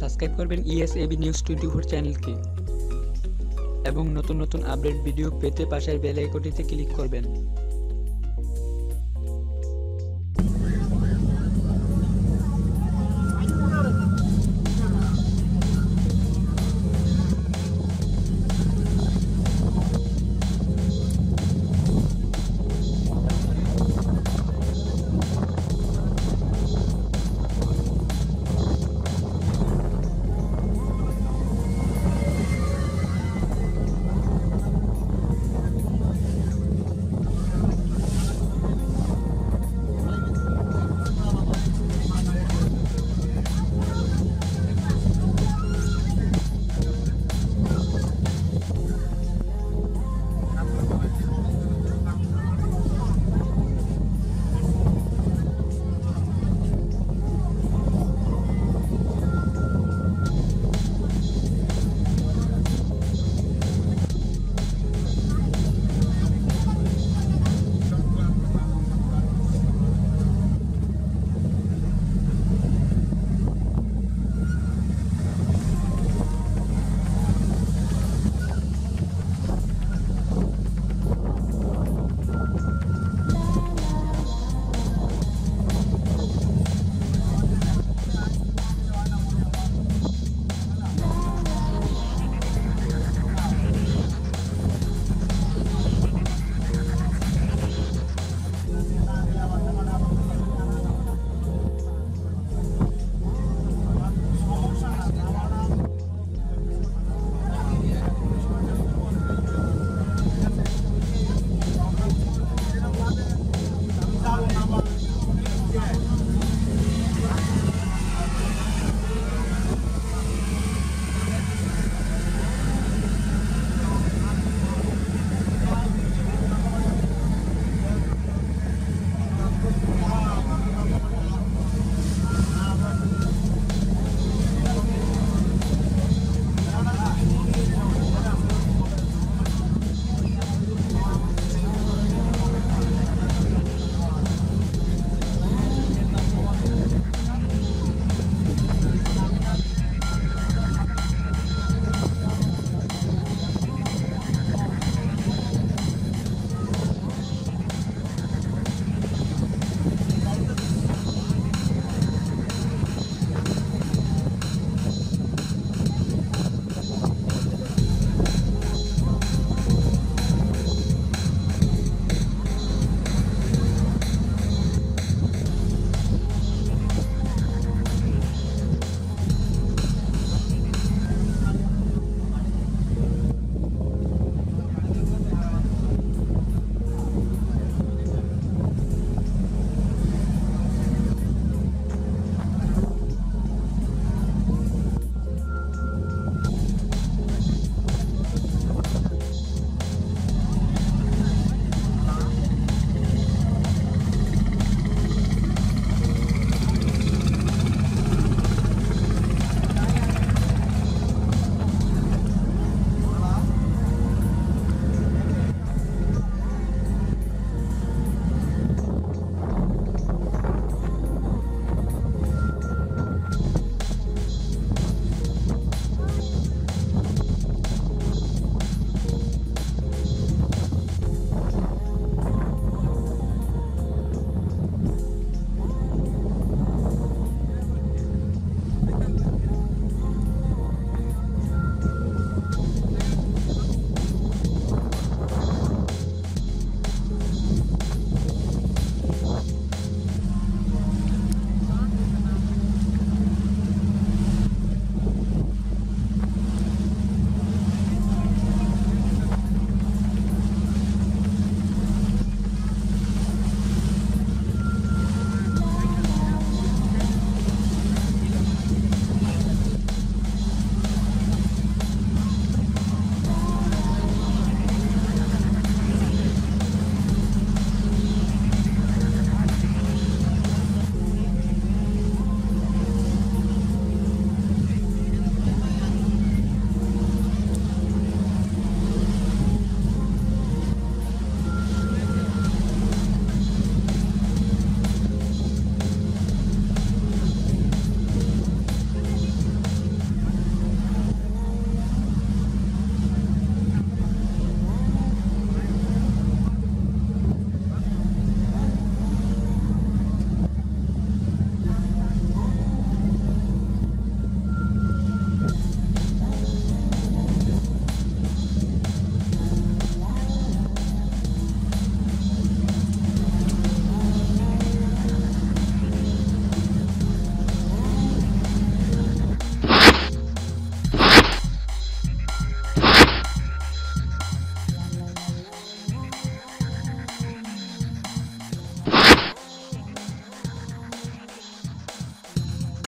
Subscribe করবেন ইএসএবি news twenty four চ্যানেলকে এবং নতুন নতুন আপডেট ভিডিও পেতে পাশের বেল আইকনটিতে ক্লিক করবেন।